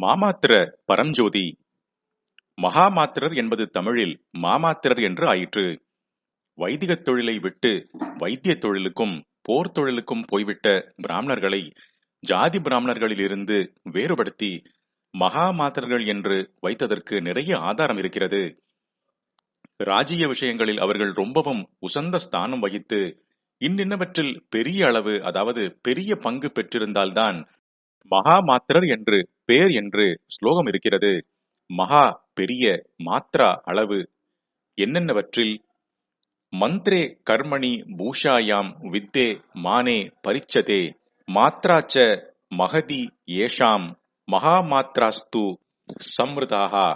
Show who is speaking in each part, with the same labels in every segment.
Speaker 1: மாமாத்திர பரஞ்சோதி. மகாமாத்திரர் என்பது தமிழில் மாமாத்திரர் என்று ஆயிற்று. வைதிகத் தொழிலை விட்டு வைத்திய தொழிலுக்கும் போர் தொழிலுக்கும் போய்விட்ட பிராமணர்களை ஜாதி பிராமணர்களிலிருந்து வேறுபடுத்தி மகாமாத்திரர்கள் என்று வைத்ததற்கு நிறைய ஆதாரம் இருக்கிறது. ராஜ்ய விஷயங்களில் அவர்கள் ரொம்பவும் உசந்த ஸ்தானம் வகித்து இன்னின்னவற்றில் பெரிய அளவு அதாவது பெரிய பங்கு பெற்றிருந்தால்தான் மகாமாத்திரர் என்று பேர் என்று ஸ்லோகம் இருக்கிறது. மகா பெரிய மாத்ரா அளவு. என்னென்னவற்றில்? மந்த்ரே கர்மணி பூஷாயாம் வித்தே மானே பரிச்சதே. மாத்ராச்ச மகதி ஏஷாம் மகாமாத்ராஸ்து சம்ருதாகா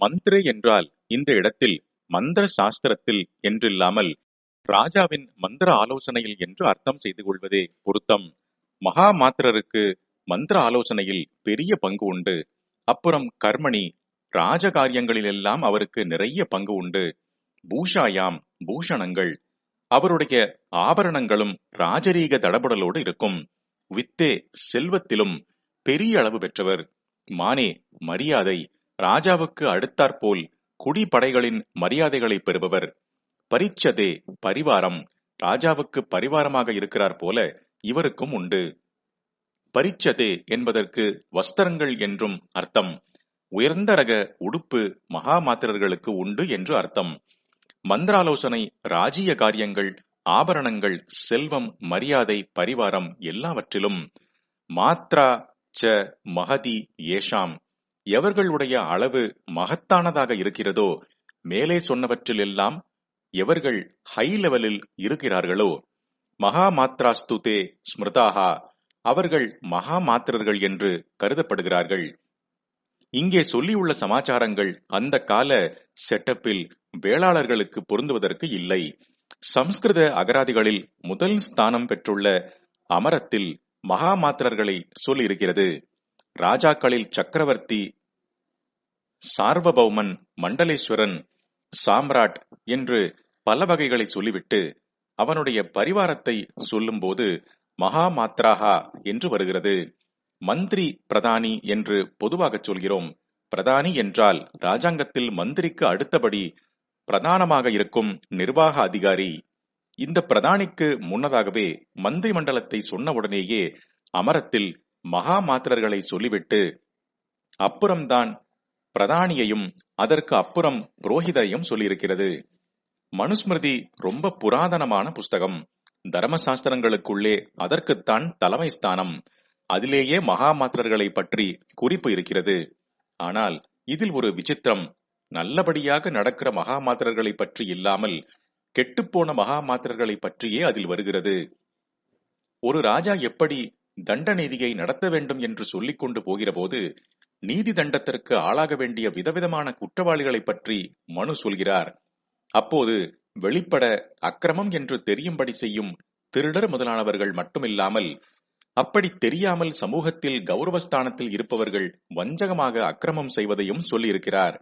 Speaker 1: மந்திரே என்றால் இந்த இடத்தில் மந்திர சாஸ்திரத்தில் என்றில்லாமல் ராஜாவின் மந்திர ஆலோசனையில் என்று அர்த்தம் செய்து கொள்வதே பொருத்தம். மகா மாத்திரருக்கு மந்திர ஆலோசனையில் பெரிய பங்கு உண்டு. அப்புறம் கர்மணி ராஜகாரியங்களிலெல்லாம் அவருக்கு நிறைய பங்கு உண்டு. பூஷாயாம் பூஷணங்கள் அவருடைய ஆபரணங்களும் ராஜரீக தடபுடலோடு இருக்கும். வித்தே செல்வத்திலும் பெரிய அளவு பெற்றவர். மானே மரியாதை ராஜாவுக்கு அடுத்தாற்போல் குடிப்படைகளின் மரியாதைகளை பெறுபவர். பரிச்சதே பரிவாரம் ராஜாவுக்கு பரிவாரமாக இருக்கிறார் போல இவருக்கும் உண்டு. பரிச்சதே என்பதற்கு வஸ்திரங்கள் என்றும் அர்த்தம். உயர்ந்த ரக உடுப்பு மகாமாத்திரர்களுக்கு உண்டு என்று அர்த்தம். மந்திராலோசனை ராஜீய காரியங்கள் ஆபரணங்கள் செல்வம் மரியாதை பரிவாரம் எல்லாவற்றிலும் மாத்ரா ச மகதி ஏஷாம். எவர்களுடைய அளவு மகத்தானதாக இருக்கிறதோ மேலே சொன்னவற்றில் எல்லாம் எவர்கள் ஹை லெவலில் இருக்கிறார்களோ? மகாமாத்ராஸ்துதே ஸ்மிருதாகா அவர்கள் மகா மாத்திரர்கள் என்று கருதப்படுகிறார்கள். இங்கே சொல்லியுள்ள சமாச்சாரங்கள் அந்த கால செட்டப்பில் வேளாளர்களுக்கு பொருந்துவதற்கு இல்லை. சம்ஸ்கிருத அகராதிகளில் முதல் ஸ்தானம் பெற்றுள்ள அமரத்தில் மகா மாத்திரர்களை சொல்லியிருக்கிறது. ராஜாக்களில் சக்கரவர்த்தி சார்வபௌமன் மண்டலேஸ்வரன் சாம்ராட் என்று பல வகைகளை சொல்லிவிட்டு அவனுடைய பரிவாரத்தை சொல்லும்போது மகா மாத்ராகா என்று வருகிறது. மந்திரி பிரதானி என்று பொதுவாக சொல்கிறோம். பிரதானி என்றால் ராஜாங்கத்தில் மந்திரிக்கு அடுத்தபடி பிரதானமாக இருக்கும் நிர்வாக அதிகாரி. இந்த பிரதானிக்கு முன்னதாகவே மந்திரி மண்டலத்தை சொன்னவுடனேயே அமரத்தில் மகா மாத்திரர்களை சொல்லிவிட்டு அப்புறம்தான் பிரதானியையும் அதற்கு அப்புறம் புரோகிதையும் சொல்லியிருக்கிறது. மனுஸ்மிருதி ரொம்ப புராதனமான புஸ்தகம். தர்மசாஸ்திரங்களுக்குள்ளே அதற்குத்தான் தலைமை ஸ்தானம். அதிலேயே மகாமாத்திரர்களை பற்றி குறிப்பு இருக்கிறது. ஆனால் இதில் ஒரு விசித்திரம். நல்லபடியாக நடக்கிற மகாமாத்திரர்களை பற்றி இல்லாமல் கெட்டுப்போன மகாமாத்திரர்களை பற்றியே அதில் வருகிறது. ஒரு ராஜா எப்படி தண்ட நீதியை நடத்த வேண்டும் என்று சொல்லிக் கொண்டு போகிறபோது நீதி தண்டத்திற்கு ஆளாக வேண்டிய விதவிதமான குற்றவாளிகளை பற்றி மனு சொல்கிறார். அப்போது வெளிப்பட அக்கிரமம் என்று தெரியும்படி செய்யும் திருடர் முதலானவர்கள் மட்டுமில்லாமல் அப்படி தெரியாமல் சமூகத்தில் கௌரவஸ்தானத்தில் இருப்பவர்கள் வஞ்சகமாக அக்கிரமம் செய்வதையும் சொல்லியிருக்கிறார்.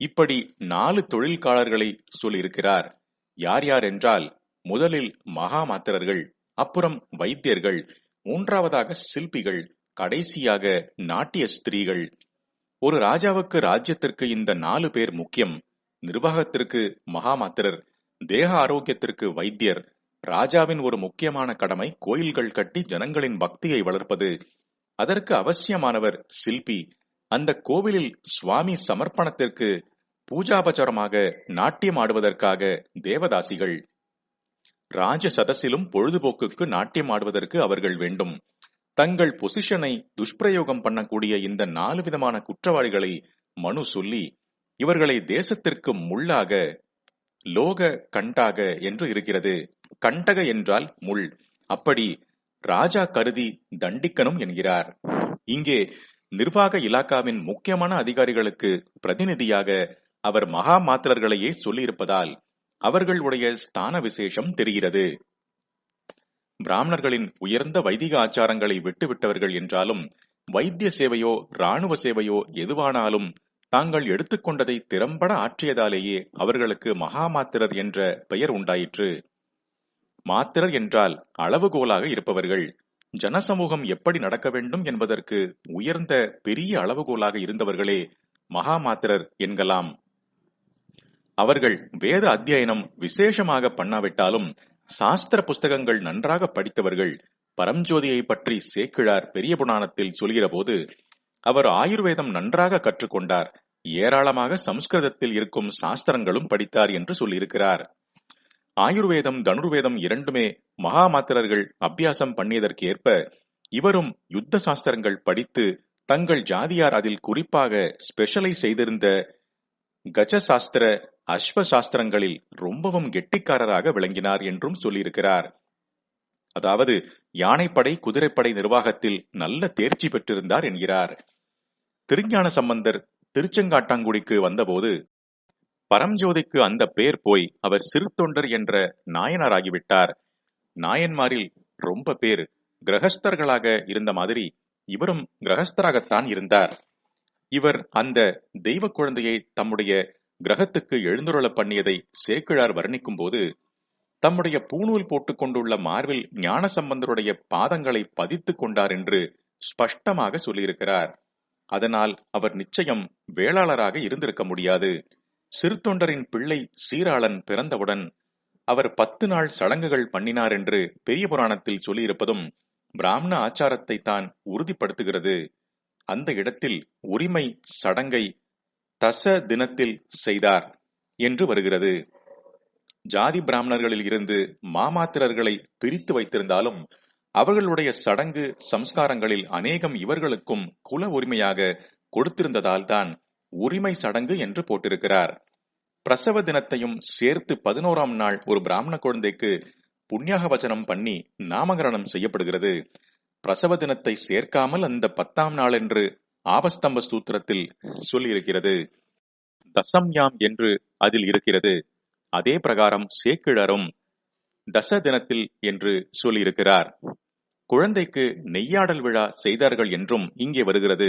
Speaker 1: இப்படி நாலு தொழில்காரர்களை சொல்லியிருக்கிறார். யார் யார் என்றால் முதலில் மகாமாத்திரர்கள் அப்புறம் வைத்தியர்கள் மூன்றாவதாக சில்பிகள் கடைசியாக நாட்டிய ஸ்திரீகள். ஒரு ராஜாவுக்கு ராஜ்யத்திற்கு இந்த நாலு பேர் முக்கியம். நிர்வாகத்திற்கு மகாமாத்திரர் தேக ஆரோக்கியத்திற்கு வைத்தியர் ராஜாவின் ஒரு முக்கியமான கடமை கோயில்கள் கட்டி ஜனங்களின் பக்தியை வளர்ப்பது. அதற்கு அவசியமானவர் சில்பி. அந்த கோவிலில் சுவாமி சமர்ப்பணத்திற்கு பூஜாபச்சாரமாக நாட்டியம் ஆடுவதற்காக தேவதாசிகள். ராஜ சதசிலும் பொழுதுபோக்குக்கு நாட்டியம் ஆடுவதற்கு அவர்கள் வேண்டும். தங்கள் பொசிஷனை துஷ்பிரயோகம் பண்ணக்கூடிய இந்த நாலு விதமான குற்றவாளிகளை மனு சொல்லி இவர்களை தேசத்திற்கு முள்ளாக லோக கண்டாக என்று இருக்கிறது. கண்டக என்றால் முள். அப்படி ராஜா கருதி தண்டிக்கணும் என்கிறார். இங்கே நிர்வாக இலாக்காவின் முக்கியமான அதிகாரிகளுக்கு பிரதிநிதியாக அவர் மகா மாத்திரர்களையே சொல்லியிருப்பதால் அவர்களுடைய ஸ்தான விசேஷம் தெரிகிறது. பிராமணர்களின் உயர்ந்த வைதிக ஆச்சாரங்களை விட்டுவிட்டவர்கள் என்றாலும் வைத்திய சேவையோ ராணுவ சேவையோ எதுவானாலும் தாங்கள் எடுத்துக்கொண்டதை திறம்பட ஆற்றியதாலேயே அவர்களுக்கு மகாமாத்திரர் என்ற பெயர் உண்டாயிற்று. மாத்திரர் என்றால் அளவுகோலாக இருப்பவர்கள். ஜனசமூகம் எப்படி நடக்க வேண்டும் என்பதற்கு உயர்ந்த பெரிய அளவுகோலாக இருந்தவர்களே மகாமாத்திரர் என்கலாம். அவர்கள் வேத அத்தியனம் விசேஷமாக பண்ணாவிட்டாலும் சாஸ்திர புஸ்தகங்கள் நன்றாக படித்தவர்கள் பரம்ஜோதியை பற்றி சேக்கிழார் பெரிய புராணத்தில் சொல்கிறபோது அவர் ஆயுர்வேதம் நன்றாக கற்றுக்கொண்டார். ஏராளமாக சம்ஸ்கிருதத்தில் இருக்கும் சாஸ்திரங்களும் படித்தார் என்று சொல்லியிருக்கிறார். ஆயுர்வேதம் தனுர்வேதம் இரண்டுமே மகாமாத்திரர்கள் அபியாசம் பண்ணியதற்கேற்ப இவரும் யுத்த சாஸ்திரங்கள் படித்து தங்கள் ஜாதியார் அதில் குறிப்பாக ஸ்பெஷலை செய்திருந்த கஜ சாஸ்திர அஸ்வ சாஸ்திரங்களில் ரொம்பவும் கெட்டிக்காரராக விளங்கினார் என்றும் சொல்லியிருக்கிறார். அதாவது யானைப்படை குதிரைப்படை நிர்வாகத்தில் நல்ல தேர்ச்சி பெற்றிருந்தார் என்கிறார். திருஞான சம்பந்தர் திருச்செங்காட்டாங்குடிக்கு வந்தபோது பரம்ஜோதிக்கு அந்த பெயர் போய் அவர் சிறு தொண்டர் என்ற நாயனாராகிவிட்டார். நாயன்மாரில் ரொம்ப பேர் கிரகஸ்தர்களாக இருந்த மாதிரி இவரும் கிரகஸ்தராகத்தான் இருந்தார். இவர் அந்த தெய்வ குழந்தையை தம்முடைய கிரகத்துக்கு எழுந்துருள பண்ணியதை சேக்கிழார் வர்ணிக்கும் போது தம்முடைய பூணூல் போட்டுக் கொண்டுள்ள மார்பில் ஞான சம்பந்தருடைய பாதங்களை பதித்துக் கொண்டார் என்று ஸ்பஷ்டமாக சொல்லியிருக்கிறார். அதனால் அவர் நிச்சயம் வேளாளராக இருந்திருக்க முடியாது. சிறுத்தொண்டரின் பிள்ளை சீராளன் பிறந்தவுடன் அவர் பத்து நாள் சடங்குகள் பண்ணினார் என்று பெரிய புராணத்தில் சொல்லியிருப்பதும் பிராமண ஆச்சாரத்தை தான் உறுதிப்படுத்துகிறது. அந்த இடத்தில் உரிமை சடங்கை தச தினத்தில் செய்தார் என்று வருகிறது. ஜாதி பிராமணர்களில் இருந்து மாமாத்திரர்களை பிரித்து வைத்திருந்தாலும் அவர்களுடைய சடங்கு சம்ஸ்காரங்களில் அநேகம் இவர்களுக்கும் குல உரிமையாக கொடுத்திருந்ததால் தான் உரிமை சடங்கு என்று போட்டிருக்கிறார். பிரசவ தினத்தையும் சேர்த்து பதினோராம் நாள் ஒரு பிராமண குழந்தைக்கு புண்ணியாக வச்சனம் பண்ணி நாமகரணம் செய்யப்படுகிறது. பிரசவ தினத்தை சேர்க்காமல் அந்த பத்தாம் நாள் என்று ஆபஸ்தம்ப சூத்திரத்தில் சொல்லியிருக்கிறது. தசம்யாம் என்று அதில் இருக்கிறது. அதே பிரகாரம் சேக்கிழரும் தச தினத்தில் என்று சொல்லியிருக்கிறார். குழந்தைக்கு நெய்யாடல் விழா செய்தார்கள் என்றும் இங்கே வருகிறது.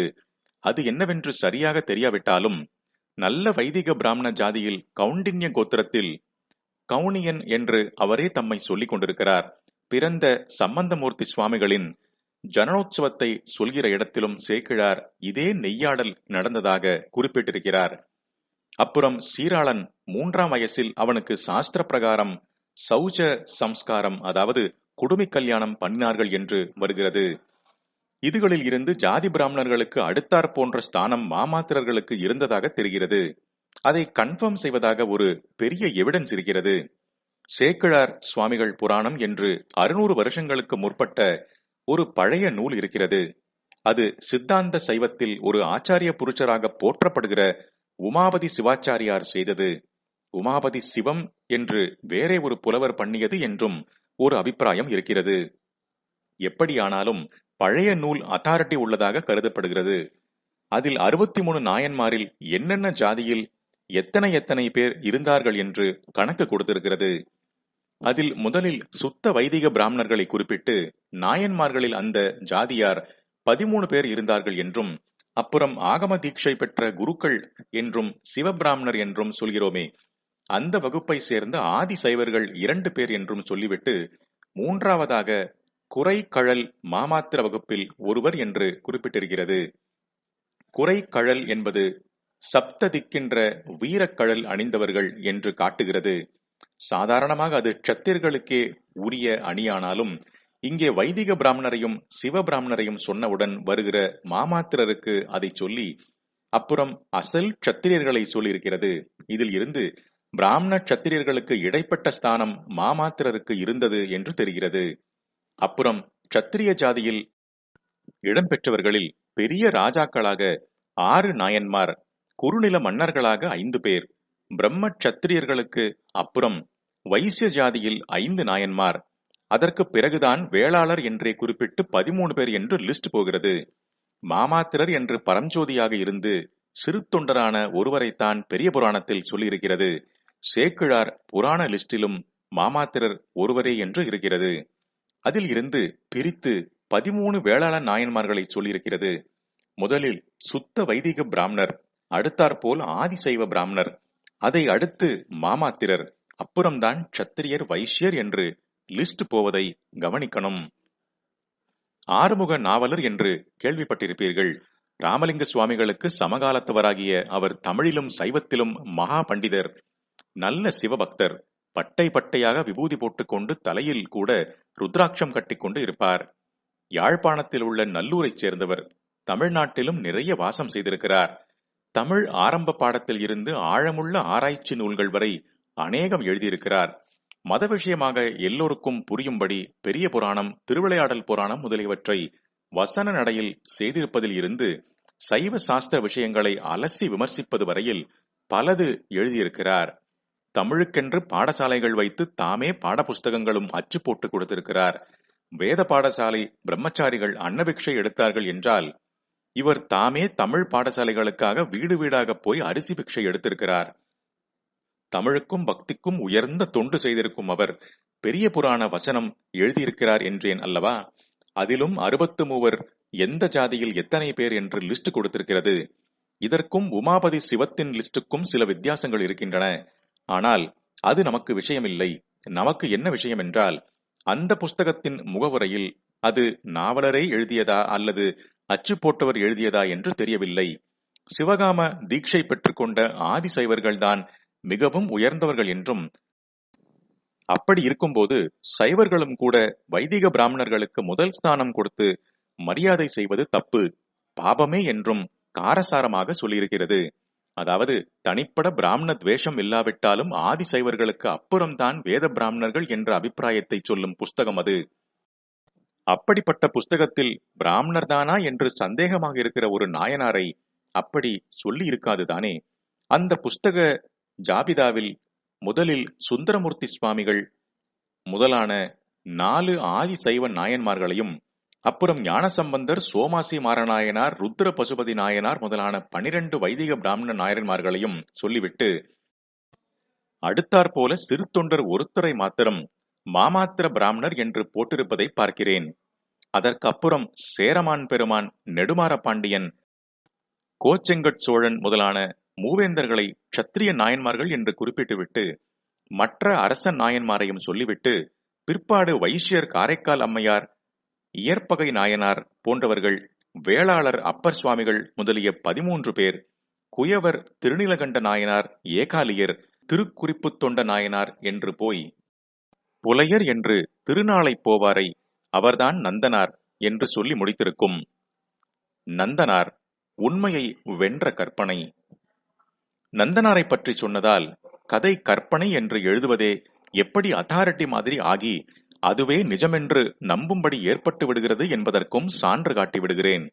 Speaker 1: அது என்னவென்று சரியாக தெரியாவிட்டாலும் நல்ல வைதிக பிராமண ஜாதியில் கவுண்டின்ய கோத்திரத்தில் கவுனியன் என்று அவரே தம்மை சொல்லிக் கொண்டிருக்கிறார். பிறந்த சம்பந்தமூர்த்தி சுவாமிகளின் ஜனனோத்சவத்தை சொல்கிற இடத்திலும் சேக்கிழார் இதே நெய்யாடல் நடந்ததாக குறிப்பிட்டிருக்கிறார். அப்புறம் சீராளன் மூன்றாம் வயசில் அவனுக்கு சாஸ்திர பிரகாரம் சௌஜ சம்ஸ்காரம் அதாவது குடுமி கல்யாணம் பண்ணினார்கள் என்று வருகிறது. இதுகளில் இருந்து ஜாதி பிராமணர்களுக்கு அடுத்தார் போன்ற ஸ்தானம் மாமாத்திரர்களுக்கு இருந்ததாக தெரிகிறது. அதை கன்ஃபார்ம் செய்வதாக ஒரு பெரிய எவிடன்ஸ் இருக்கிறது. சேக்கிழார் சுவாமிகள் புராணம் என்று அறுநூறு வருஷங்களுக்கு முற்பட்ட ஒரு பழைய நூல் இருக்கிறது. அது சித்தாந்த சைவத்தில் ஒரு ஆச்சாரிய புருஷராக போற்றப்படுகிற உமாபதி சிவாச்சாரியார் செய்தது. உமாபதி சிவம் என்று வேறே ஒரு புலவர் பண்ணியது என்றும் ஒரு அபிப்பிராயம் இருக்கிறது. எப்படியானாலும் பழைய நூல் அத்தாரிட்டி உள்ளதாக கருதப்படுகிறது. அதில் அறுபத்தி மூணு நாயன்மாரில் என்னென்ன ஜாதியில் எத்தனை எத்தனை பேர் இருந்தார்கள் என்று கணக்கு கொடுத்திருக்கிறது. அதில் முதலில் சுத்த வைதிக பிராமணர்களை குறிப்பிட்டு நாயன்மார்களில் அந்த ஜாதியார் பதிமூணு பேர் இருந்தார்கள் என்றும் அப்புறம் ஆகம தீட்சை பெற்ற குருக்கள் என்றும் சிவபிராமணர் என்றும் சொல்கிறோமே அந்த வகுப்பை சேர்ந்த ஆதி சைவர்கள் இரண்டு பேர் என்றும் சொல்லிவிட்டு மூன்றாவதாக குறை கழல் மாமாத்திர வகுப்பில் ஒருவர் என்று குறிப்பிட்டிருக்கிறது. குறை கழல் என்பது சப்த திக்கின்ற வீரக்கழல் அணிந்தவர்கள் என்று காட்டுகிறது. சாதாரணமாக அது சத்திர்களுக்கே உரிய அணியானாலும் இங்கே வைதிக பிராமணரையும் சிவ பிராமணரையும் சொன்னவுடன் வருகிற மாமாத்திரருக்கு அதை சொல்லி அப்புறம் அசல் சத்திரியர்களை சொல்லியிருக்கிறது. இதில் இருந்து பிராமண சத்திரியர்களுக்கு இடைப்பட்ட ஸ்தானம் மாமாத்திரருக்கு இருந்தது என்று தெரிகிறது. அப்புறம் சத்திரிய ஜாதியில் இடம்பெற்றவர்களில் பெரிய ராஜாக்களாக ஆறு நாயன்மார் குறுநில மன்னர்களாக ஐந்து பேர். பிரம்ம சத்திரியர்களுக்கு அப்புறம் வைசிய ஜாதியில் ஐந்து நாயன்மார். அதற்கு பிறகுதான் வேளாளர் என்றே குறிப்பிட்டு பதிமூணு பேர் என்று லிஸ்ட் போகிறது. மாமாத்திரர் என்று பரஞ்சோதியாக இருந்து சிறு தொண்டரான ஒருவரைத்தான் பெரிய புராணத்தில் சொல்லியிருக்கிறது. சேக்கிழார் புராண லிஸ்டிலும் மாமாத்திரர் ஒருவரே என்று இருக்கிறது. அதில் இருந்து பிரித்து பதிமூணு வேளாள நாயன்மார்களை சொல்லியிருக்கிறது. முதலில் சுத்த வைதிக பிராமணர் அடுத்தாற்போல் ஆதிசைவ பிராமணர் அதை அடுத்து மாமாத்திரர் அப்புறம்தான் சத்திரியர் வைஷ்யர் என்று லிஸ்ட் போவதை கவனிக்கணும். ஆறுமுக நாவலர் என்று கேள்விப்பட்டிருப்பீர்கள். ராமலிங்க சுவாமிகளுக்கு சமகாலத்தவராகிய அவர் தமிழிலும் சைவத்திலும் மகா பண்டிதர். நல்ல சிவபக்தர் பட்டை பட்டையாக விபூதி போட்டுக்கொண்டு தலையில் கூட ருத்ராட்சம் கட்டிக்கொண்டு இருப்பார். யாழ்ப்பாணத்தில் உள்ள நல்லூரைச் சேர்ந்தவர் தமிழ்நாட்டிலும் நிறைய வாசம் செய்திருக்கிறார். தமிழ் ஆரம்ப பாடத்தில் இருந்து ஆழமுள்ள ஆராய்ச்சி நூல்கள் வரை அநேகம் எழுதியிருக்கிறார். மத விஷயமாக எல்லோருக்கும் புரியும்படி பெரிய புராணம் திருவிளையாடல் புராணம் முதலியவற்றை வசன நடையில் செய்திருப்பதில் இருந்து சைவ சாஸ்திர விஷயங்களை அலசி விமர்சிப்பது வரையில் பலது எழுதியிருக்கிறார். தமிழுக்கென்று பாடசாலைகள் வைத்து தாமே பாடப்புஸ்தகங்களும் அச்சு போட்டு கொடுத்திருக்கிறார். வேத பாடசாலை பிரம்மச்சாரிகள் அன்னபிக்ஷை எடுத்தார்கள் என்றால் இவர் தாமே தமிழ் பாடசாலைகளுக்காக வீடு வீடாக போய் அரிசி பிக்ஷை எடுத்திருக்கிறார். தமிழுக்கும் பக்திக்கும் உயர்ந்த தொண்டு செய்திருக்கும் அவர் பெரிய புராண வசனம் எழுதியிருக்கிறார் என்றேன் அல்லவா? அதிலும் அறுபத்து மூவர் எந்த ஜாதியில் எத்தனை பேர் என்று லிஸ்ட் கொடுத்திருக்கிறது. இதற்கும் உமாபதி சிவத்தின் லிஸ்டுக்கும் சில வித்தியாசங்கள் இருக்கின்றன. ஆனால் அது நமக்கு விஷயமில்லை. நமக்கு என்ன விஷயம் என்றால் அந்த புஸ்தகத்தின் முகவுரையில் அது நாவலரை எழுதியதா அல்லது அச்சு போட்டவர் எழுதியதா என்று தெரியவில்லை. சிவகாம தீட்சை பெற்றுக்கொண்ட ஆதிசைவர்கள்தான் மிகவும் உயர்ந்தவர்கள் என்றும் அப்படி இருக்கும்போது சைவர்களும் கூட வைதிக பிராமணர்களுக்கு முதல் ஸ்தானம் கொடுத்து மரியாதை செய்வது தப்பு பாபமே என்றும் காரசாரமாக சொல்லியிருக்கிறது. அதாவது தனிப்பட பிராமண துவேஷம் இல்லாவிட்டாலும் ஆதி சைவர்களுக்கு அப்புறம்தான் வேத பிராமணர்கள் என்ற அபிப்பிராயத்தை சொல்லும் புஸ்தகம் அது. அப்படிப்பட்ட புஸ்தகத்தில் பிராமணர் தானா என்று சந்தேகமாக இருக்கிற ஒரு நாயனாரை அப்படி சொல்லி இருக்காது தானே. அந்த புஸ்தக ஜாபிதாவில் முதலில் சுந்தரமூர்த்தி சுவாமிகள் முதலான நாலு ஆதி சைவ நாயன்மார்களையும் அப்புறம் ஞானசம்பந்தர் சோமாசி மாரநாயனார் ருத்ர பசுபதி நாயனார் முதலான பனிரெண்டு வைதிக பிராமண நாயன்மார்களையும் சொல்லிவிட்டு அடுத்தாற் போல சிறு தொண்டர் ஒருத்தரை மாத்திரம் மாமாத்திர பிராமணர் என்று போட்டிருப்பதை பார்க்கிறேன். அதற்கு அப்புறம் சேரமான் பெருமான் நெடுமார பாண்டியன் கோச்செங்கட் சோழன் முதலான மூவேந்தர்களை க்ஷத்திரிய நாயன்மார்கள் என்று குறிப்பிட்டுவிட்டு மற்ற அரச நாயன்மாரையும் சொல்லிவிட்டு பிற்பாடு வைஷ்யர் காரைக்கால் அம்மையார் இயற்பகை நாயனார் போன்றவர்கள் வேளாளர் அப்பர் சுவாமிகள் முதலிய பதிமூன்று பேர் குயவர் திருநிலகண்ட நாயனார் ஏகாலியர் திருக்குறிப்பு தொண்ட நாயனார் என்று போய் புலையர் என்று திருநாளை போவாரை அவர்தான் நந்தனார் என்று சொல்லி முடித்திருக்கும். நந்தனார் உண்மையை வென்ற கற்பனை. நந்தனாரை பற்றி சொன்னதால் கதை கற்பனை என்று எழுதுவதே எப்படி அத்தாரிட்டி மாதிரி ஆகி அதுவே நிஜமென்று நம்பும்படி ஏற்பட்டு விடுகிறது என்பதற்கும் சான்று காட்டி விடுகிறேன்.